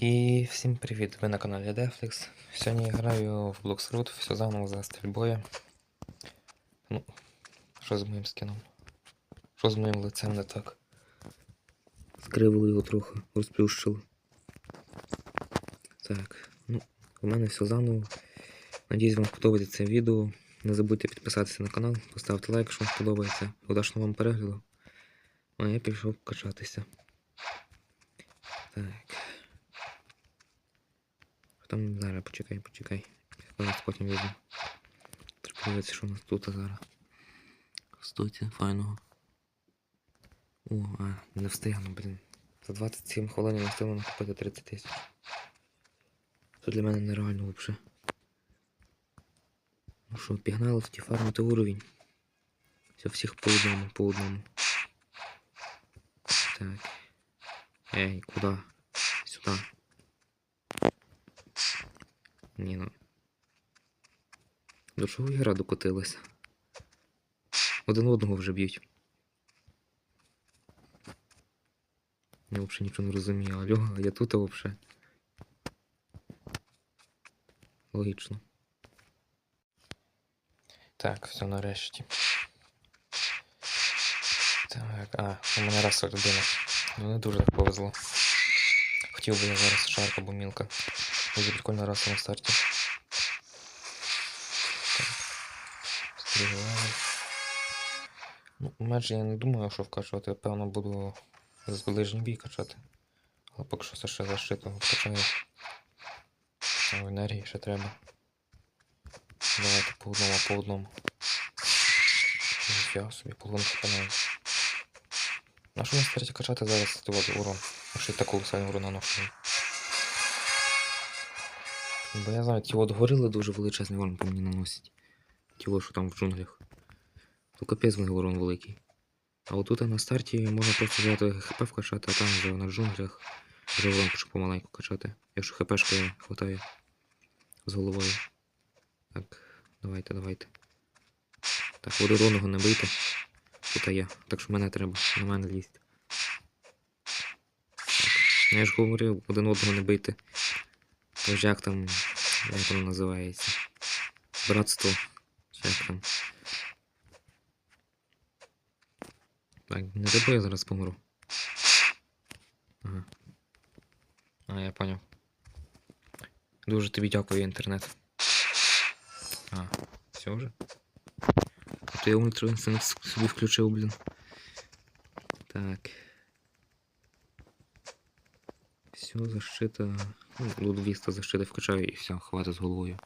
І всім привіт! Ви на каналі Deflex. Сьогодні я граю в Bloxroot, все заново за стрільбою. Ну, що з моїм скином? Що з моїм лицем не так? Скривили його трохи, розплющили. Так, ну, у мене все заново. Надіюсь, вам подобається це відео. Не забудьте підписатися на канал, поставити лайк, якщо вам сподобається. Удачного вам перегляду. А я пішов качатися. Так. Там зараз почекай, почекай. Я вас потім візьму. Треба подивитися, що у нас тут зараз. Стойте, файного. О, а, не встигну, блін. За 27 хвилин не встигну накупити 30 тисяч. Це для мене нереально взагалі. Ну що, пігнали в ті фармити уровень. Все, всіх по одному, по одному. Так. Ей, куда? Сюда. Ні, ну. До чого ігра докотилася? Один одного вже б'ють. Я взагалі нічого не розумію. Алло, а я тут взагалі. Логічно. Так, все нарешті. Так, а, у мене раз людина. Ну не дуже так повезло. Хотів би я зараз шарк або мілка. Буде прикольно раз на старті. Ну, майже я не думаю, що вкачувати. Певно буду з ближній бій качати. Але поки що це ще защиту вкачаю. Енергії ще треба. Давайте по одному, по одному. Я собі половинку панаю. На що на старті качати зараз от урон? Якщо я таку сальну урона нахуй. Бо я знаю, ті от горили дуже величезний урон по мені наносять. Ті от, що там в джунглях. То капець в них великий. А отут на старті можна просто взяти хп вкачати, а там вже на джунглях вже урон почав помаленьку качати. Якщо хпшки хватає з головою. Так, давайте, давайте. Так, водоронного не бийте. Тут є. Так що мене треба, на мене лізти. Ну, я ж говорив, один одного не бийте. Ось як там, як воно називається? Братство. Чи як там. Так, не дай бо я зараз помру. Ага. А, я поняв. Дуже тобі дякую, інтернет. А, все вже? А то я ультраінстинкт собі включив, блін. Так. Все, защита. Ну, до 200 защити вкачаю і все, хватить з головою.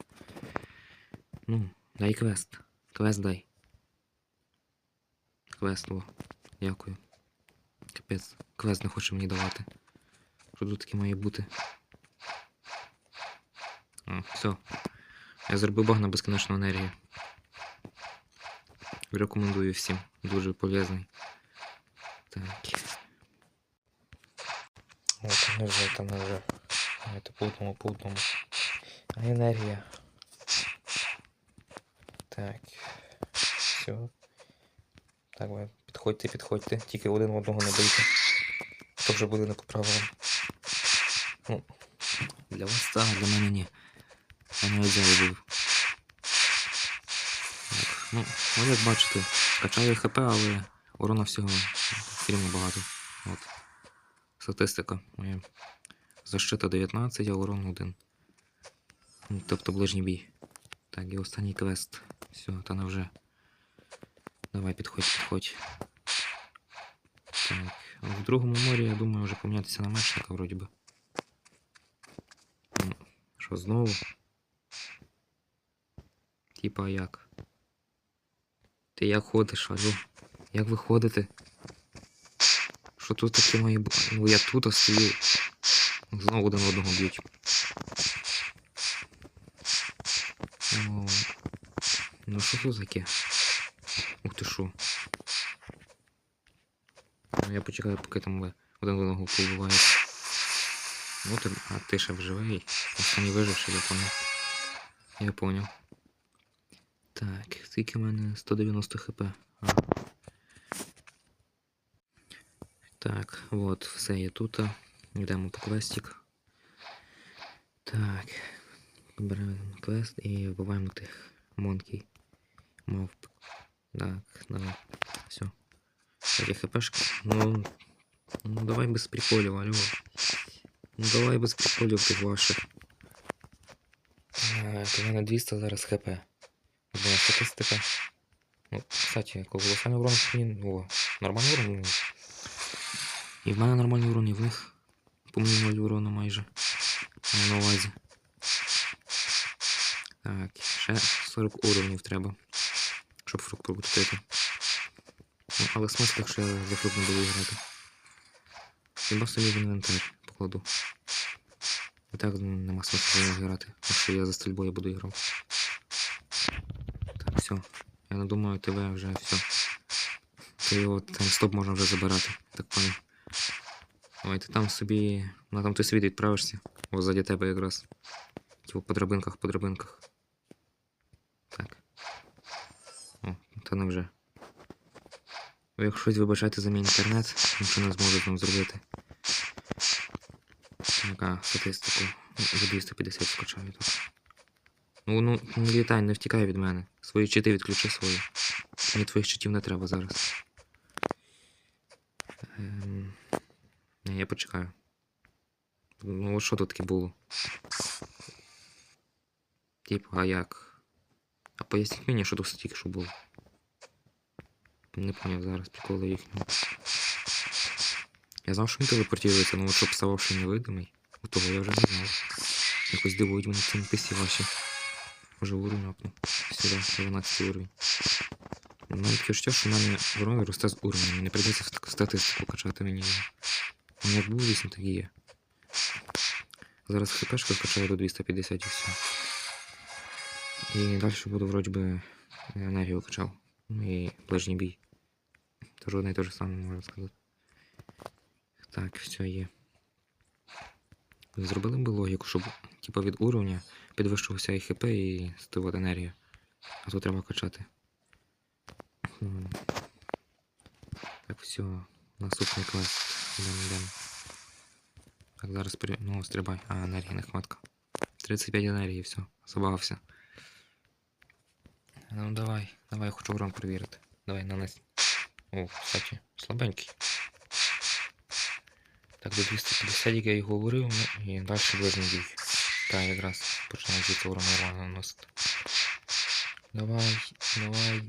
Ну, дай квест. Квест дай. Квест, о. Дякую. Капець, квест не хоче мені давати. Що тут таке має бути? А, все. Я зробив баг на безконечну енергію. Рекомендую всім. Дуже полезний. Так. От не вже, там не вже. По одному, по одному. А енергія. Так. Все. Так, ви підходьте, підходьте. Тільки один одного не бийте. То вже буде не по правилам. Ну, для вас так, для мене ні. Я не взяв був. Ну, ну як бачите, качаю хп, але урона всього рівно багато. От. Статистика моя. Защита 19, а урон 1. Ну, Тобто ближній бій. Так, і останній квест. Все, та не вже. Давай, підходь, підходь. Так, в другому морі, я думаю, вже помінятися на мечника вроді би. Ну, Що знову? Типа як? Ти як ходиш, алло? Як ви ходите? Що тут таке має бути? Ну я тут стою. Знову один одного б'ють. Ну що тут таке? Ух ти шо. Ну я почекаю, поки там один одного побиває. Ну ти, а ти ще вживий. Останній виживший, я поняв. Я поняв. Так, скільки в мене 190 хп. Ага. Так, от, все є тут. Йдемо по квестик. Так. Беремо квест і вбиваємо тих монкей. Мавп. Так, давай. Все. Кстати, хпшки. Ну, ну давай без приколів, алло. Ну давай без приколів тих ваших. А, то в мене 200 зараз хп. Була статистика. Ну, кстати, колосальний урон мені. О, нормальний урон. ну. І в мене нормальний урон, і в них. По мені 0 урону майже. На увазі. Так, ще 40 уровнів треба. Щоб фрук прокрутити. Ну, але смисл, якщо я за фрук не буду грати. Хіба собі в інвентар покладу. І так нема смислу грати, якщо я за стрільбою буду грати. Так, все. Я не думаю, тебе вже все. То його там стоп можна вже забирати, так понял. Давай ти там собі. Ну там ти собі відправишся. О, ззаді тебе якраз. Типу по драбинках, по драбинках. Так. О, та не вже. Ви якщо щось вибачайте за мій інтернет, нічого не зможу ним зробити. Так, а, статистику. Ну, За 250 скачаю тут. Ну, ну, не літай, не втікай від мене. Свої чити відключи свої. Мені твоїх читів не треба зараз. Ем... Ні, я почекаю. Ну, що тут таке було? Типу, а як? А поясніть мені, що тут тільки що було. Не поняв зараз приколи їхнього. Я знав, що він телепортується, але щоб ставав ще невидимий. У того я вже не знав. Якось дивують мене ці NPC ваші. Може уровень апну. Сюди, 12 уровень. Таке відчуття, що в мене ворон росте з уровнем. Мені прийдеться статистику качати мені. Ну, як був 8, так і є. Зараз хпшку качаю до 250 і все. І далі буду вроді би енергію качав. Ну і ближній бій. Тож одне і те ж саме можна сказати. Так, все є. Зробили б логіку, щоб типу, від уровня підвищувався і хп і стивати енергію. А тут треба качати. Так, все. Наступний квест. Йдемо, йдемо. Так, зараз при... Ну, стрибай. А, енергія нехватка. 35 енергії, все. Забавився. Ну давай, давай, я хочу урон перевірити. Давай, нанес. О, кстати, слабенький. Так, до 250 як я і говорив, ну і далі ближній бій. Так, якраз починаю звідси урон нормально наносити. Давай, давай.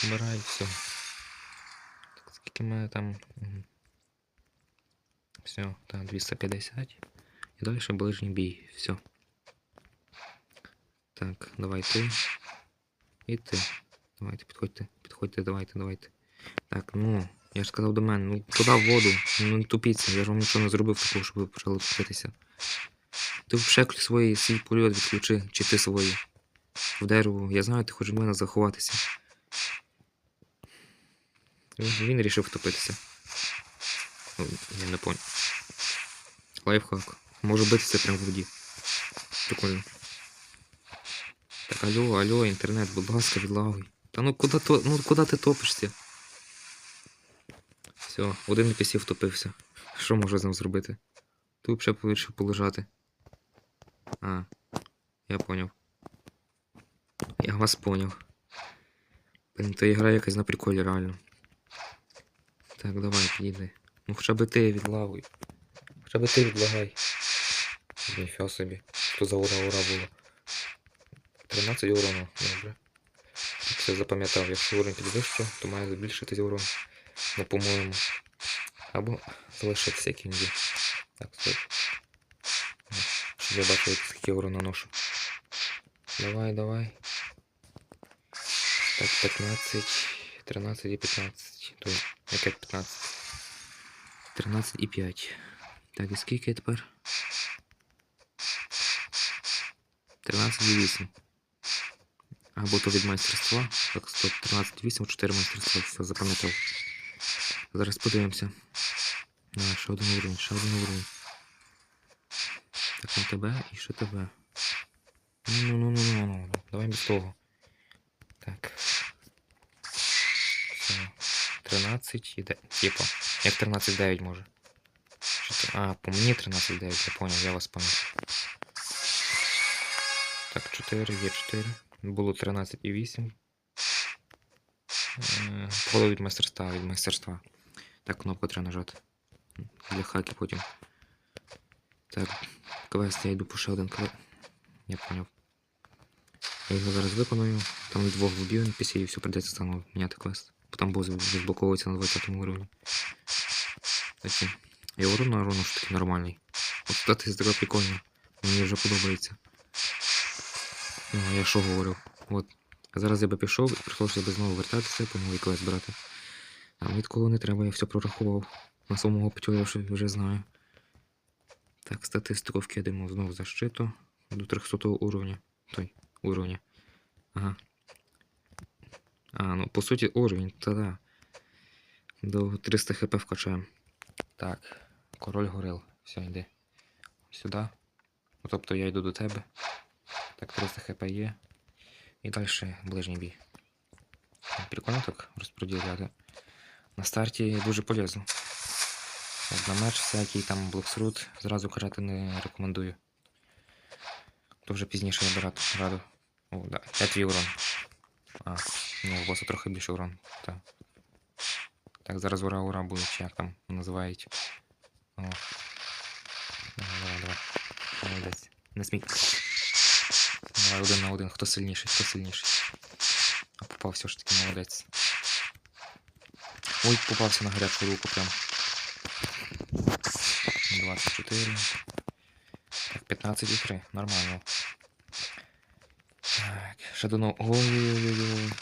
Помирай, все. Так, скільки мене там. Все, так, 250. І далі ближній бій. Все. Так, давай ти. І ти. Давайте, підходьте, підходьте, давайте, давайте. Так, ну, я ж сказав до мене, ну туди в воду, ну не тупіться, я ж вам нічого не зробив такого, щоб ви почали тупитися. Ти в свої свій польот відключи, чи ти свої. В дерево, я знаю, ти хочеш в мене заховатися. Він рішив втопитися. Я не понял. Лайфхак. Можу битися прямо в воді. Прикольно. Так, алло, алло, інтернет, будь ласка, відлагуй. Та ну куди то. Ну куди ти топишся? Все, один NPC втопився. Що можу з ним зробити? Тут ще вирішив полежати. А, я поняв. Я вас поняв. Блін, то ігра якась на приколі, реально. Так, давай, підійди. Ну хоча б ти відлагуй. Хоча б ти відлагай. Ніфіга собі. Що за ура ура було? 13 урону, добре. Все запам'ятав, якщо урон підвищу, то має збільшитись урон. Ну, по-моєму. Або залишитися він. Так, стоп. Я бачив, скільки урон наношу. Давай, давай. Так, 15, 13 і 15. То яке 15? 13 і 5. Так, і скільки тепер? 13 і 8. Або то від майстерства. Так, стоп, 13, 8, 4 майстерства, все, запам'ятав. Зараз подивимося. А, ще один уровень, ще один уровень. Так, на тебе і ще тебе. Ну, ну, ну, ну, ну, ну. Давай без того. Так. Все. 13 і 9. Типа. Як 13 9 може. А, по мені 13 9, я понял, я вас понял. 4, є 4. Було 13,8. Е, Поле від майстерства, від майстерства. Так, кнопку треба нажати. Для хаки потім. Так, квест я йду по ще один квест. Я поняв. Я його зараз виконую. Там двох вб'ю NPC і все придеться стану міняти квест. Там бос розблоковується на 20 уровні. Такі. І урон на урону ж таки нормальний. От статистика прикольна. Мені вже подобається. Ну, я що говорив? От. Зараз я би пішов і прийшлося би знову вертатися, по новий квест брати. А мені такого не треба, я все прорахував. На своєму опиті я вже знаю. Так, статистику вкидаємо знову защиту до 300 уровня. Той уровня. Ага. А, ну по суті уровень, та-да. До 300 хп вкачаємо. Так, король горил. Все, йди. Сюди. Ну, тобто я йду до тебе. Так, 300 хп є. І далі ближній бій. Прикольно так розподіляти. На старті дуже полезно. На меч всякий там блоксрут зразу карати не рекомендую. То вже пізніше вибирати раду. О, да. 5 урон. А, ні, у боса трохи більше урон. Так. Так, зараз ура ура буде, чи як там називають. О. Давай, давай. Молодець. Не смій. Давай один на один. Хто сильніший, хто сильніший. А попав все ж таки молодець. Ой, попався на гарячу руку прям. 24. Так, 15 і 3. Нормально. Так, нового. Ой-ой-ой.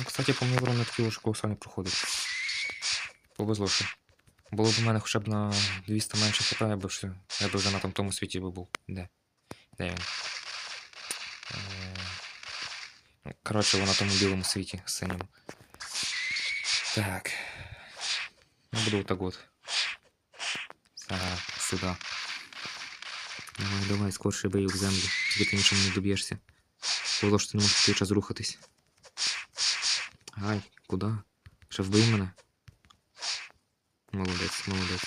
Ну, кстати, по мені ворона такі уж колосальні проходить. Повезло ще. Було б у мене хоча б на 200 менше хп, я б вже, я б вже на там тому світі би був. Де? Де він? Е, ну, Коротше, вона на тому білому світі синьому. Так. Ну, буду так от. Ага, сюди. Давай, давай, скорше бий в землю. Тобі ти нічого не доб'єшся. Було що ти не можеш цей час рухатись. Ай, куди? Ще вбий мене. Молодець, молодець.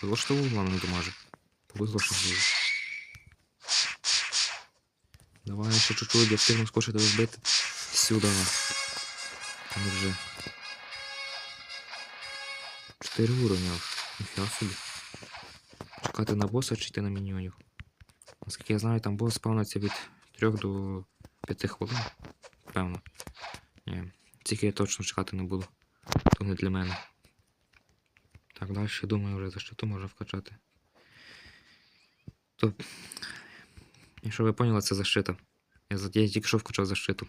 Повезло, що угла не домаже. Повезло, що вбив. Давай ще чуть-чуть, я встигну тебе вбити. Сюди. Не вже. Чотири уровня. Ніфіга собі. Чекати на боса чи йти на міньйонів. Наскільки я знаю, там бос спавниться від 3 до 5 хвилин. Певно. Ні. Тільки я точно чекати не буду. То не для мене. Так, далі думаю вже за що то можна вкачати. То. Якщо ви поняли, це защита. Я, я тільки що вкачав защиту.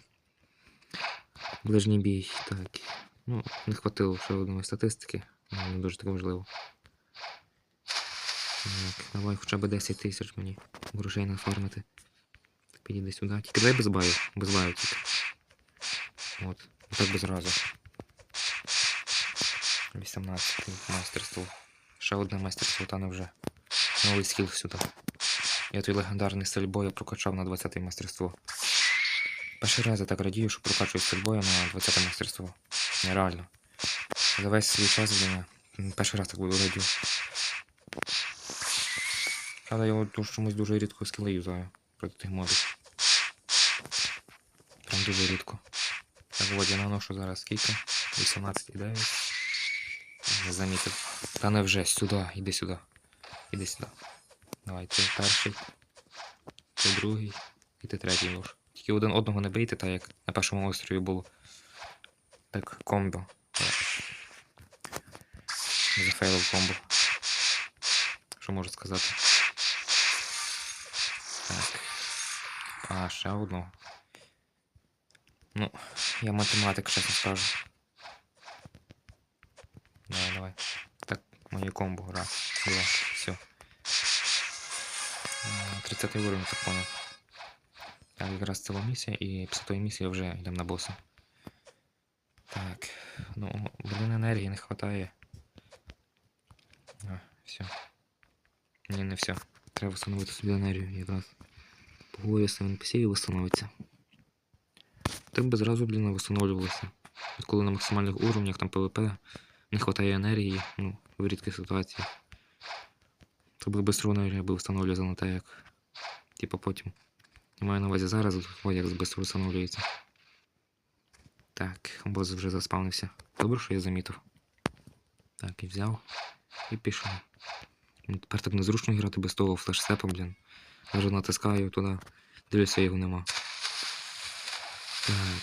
Ближній бій. Так. Ну, не хватило ще одної статистики. Ну, Не дуже таке важливо. Так, давай хоча б 10 тисяч мені грошей нафармити. Підійди сюди. Тільки дай без баю. Без баю тільки. От. Так без разу. 18 майстерство. Ще одне майстерство, та не вже. Новий скіл сюди. Я той легендарний стиль бою прокачав на 20 майстерство. Перший раз я так радію, що прокачую стиль бою на 20 майстерство. Нереально. За весь свій час для мене. Перший раз так буду радію. Але я от чомусь дуже рідко скіли юзаю проти тих модів. Прям дуже рідко. Так от я наношу зараз скільки? 18,9. Не замітив. Та не вже сюди, іди сюди. Іди сюди. Давай, ти перший. Ти другий. І ти третій нож. Тільки один одного не бийте, так як на першому острові було. Так, комбо. Зафейлив комбо. Що можу сказати? Так. А, ще одного. Ну, я математик, чесно скажу. Давай, давай. Так, моє комбо, раз, два, все. 30 уровень, так понял. Так, якраз ціла місія, і після тої місії вже йдемо на боса. Так, ну, блін, енергії не вистачає. А, все. Ні, не все. Треба встановити собі енергію якраз. Поговорю з NPC і встановиться. Так би зразу, блін, встановлювалося. От коли на максимальних уровнях там ПВП не вистачає енергії, ну, в рідких ситуаціях. То би быстро енергія би встановлювала на те, як. Типа потім маю на увазі зараз, ой, як швидко встановлюється. Так, бос вже заспавнився. Добре, що я замітив. Так, і взяв. І пішов. Тепер так незручно грати без того флешсепа, блін. Даже натискаю туди, дивлюся, його нема. Так.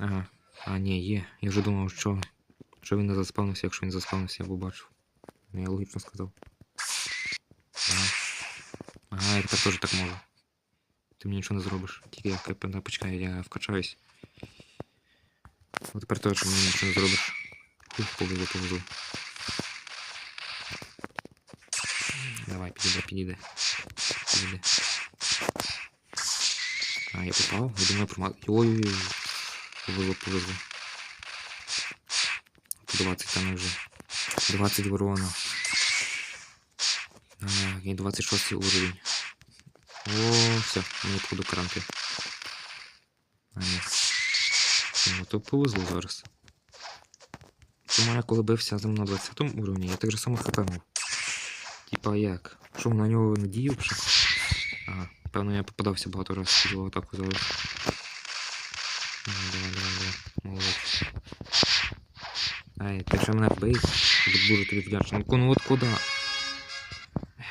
Ага. А, ні, є. Я вже думав, що, що він не заспавнився, якщо він заспавнився, я б бачив. Ну, я логічно сказав. Ага. Ага, я тепер теж так можу. Ти мені нічого не зробиш. Тільки я КП, почекай, я вкачаюсь. От тепер теж мені нічого не зробиш. Ух, повезло, повезло. Давай, підійде, підійде. Підійде. А, я попав? Я думаю, промазав. Ой-ой-ой. Повезло, повезло. 20 там вже. 20 ворона. Так, і 26 уровень. О, все, мені буду кранти. А ні. Ну, то повезло зараз. Тому я коли бився з ним на 20 уровні, я так же само хп. Типа як? Що на нього вже? Ага, певно я попадався багато разів його атаку зараз. Ну, давай, давай, давай. Молодець. Ай, ти ще мене бий. Дуже тобі вдячний. Ну от куди?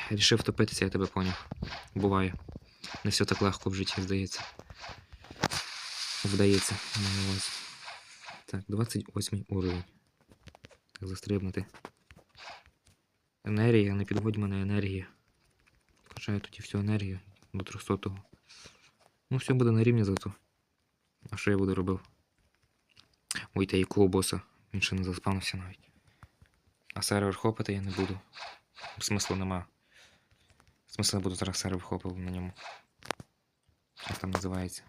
Рішив втопитися, я тебе поняв. Буває. Не все так легко в житті, здається. Вдається, увазі. Так, 28 уровень. Так, застрибнути. Енергія, не підводь мене енергія. Качаю тоді всю енергію до 300-го. Ну, все буде на рівні зато. А що я буду робив? Ой, та якого боса? Він ще не заспавнився навіть. А сервер хопити я не буду. Смислу нема. Смисл я буду зараз сервер хопив на ньому. Як там називається?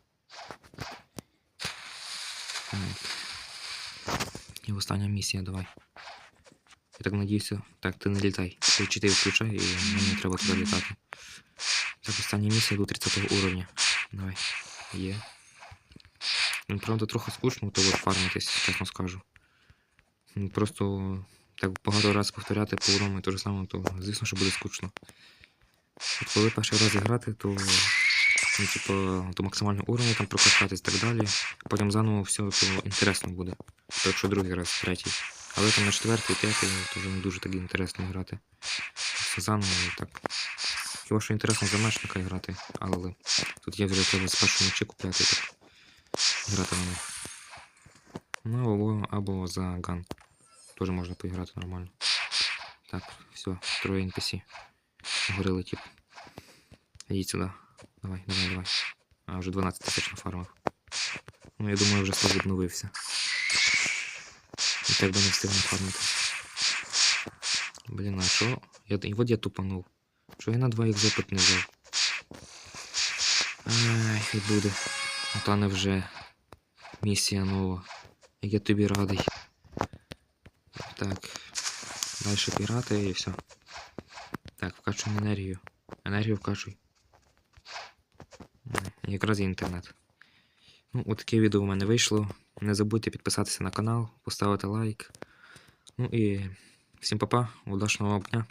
І остання місія, давай. Я так надіюся. Так, ти не літай. Ти чи ти включай і мені треба туди літати. Так, остання місія до 30 уровня. Давай. Є. Ну, правда, трохи скучно того фармитись, чесно скажу. Ну, Просто так багато разів повторяти по одному і те ж саме, то звісно, що буде скучно. От коли перший раз грати, то, ну, типу, до максимального уровня там прокачатись і так далі. Потім заново все то інтересно буде. То якщо другий раз, третій. Але там на четвертий, п'ятий, то вже не дуже так інтересно грати. Все заново і так. Хіба що інтересно за мечника грати, але тут є вже треба з першого мечі купляти так грати на них. Ну або, або за ган. Теж можна поіграти нормально. Так, все, троє NPC. Горили тип. Йдіть сюди. Давай, давай, давай. А, вже 12 тисяч нафармив. Ну, я думаю, вже слав обновився. І так би не встиг нафармити. Блін, а що? Я, і от я тупанув. Що я на 2 їх запит не взяв? Ай, хай буде. Та не вже. Місія нова. Я тобі радий. Так. Далі пірати і все. Так, вкачуй енергію. Енергію вкачуй. Якраз і інтернет. Ну, от таке відео у мене вийшло. Не забудьте підписатися на канал, поставити лайк. Ну і всім па-па, удачного дня.